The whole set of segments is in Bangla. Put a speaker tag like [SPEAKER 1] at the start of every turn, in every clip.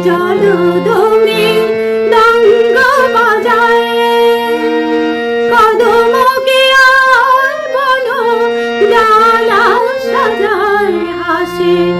[SPEAKER 1] অম্বরে জল দমে রঙ্গ বাজায়। কদমকে আর বলো ডালা সাজায় হাসে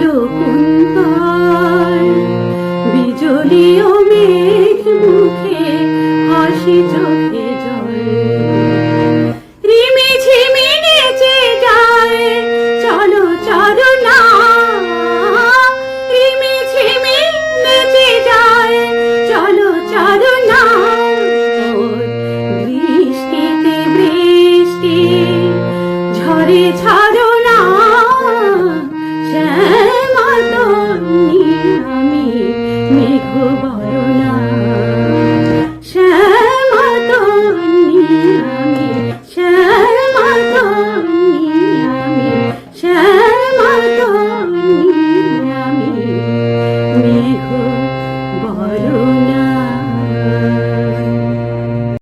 [SPEAKER 1] কালো কুন্তল বিজলি মেঘ মুখে হাসি চোখে জল রিমি ঝিমি নেচে যায়, চলো চলো না। রিমি ঝিমি নেচে যায়, চলো চলো না। বৃষ্টিতে বৃষ্টি ঝরে ছাড়ো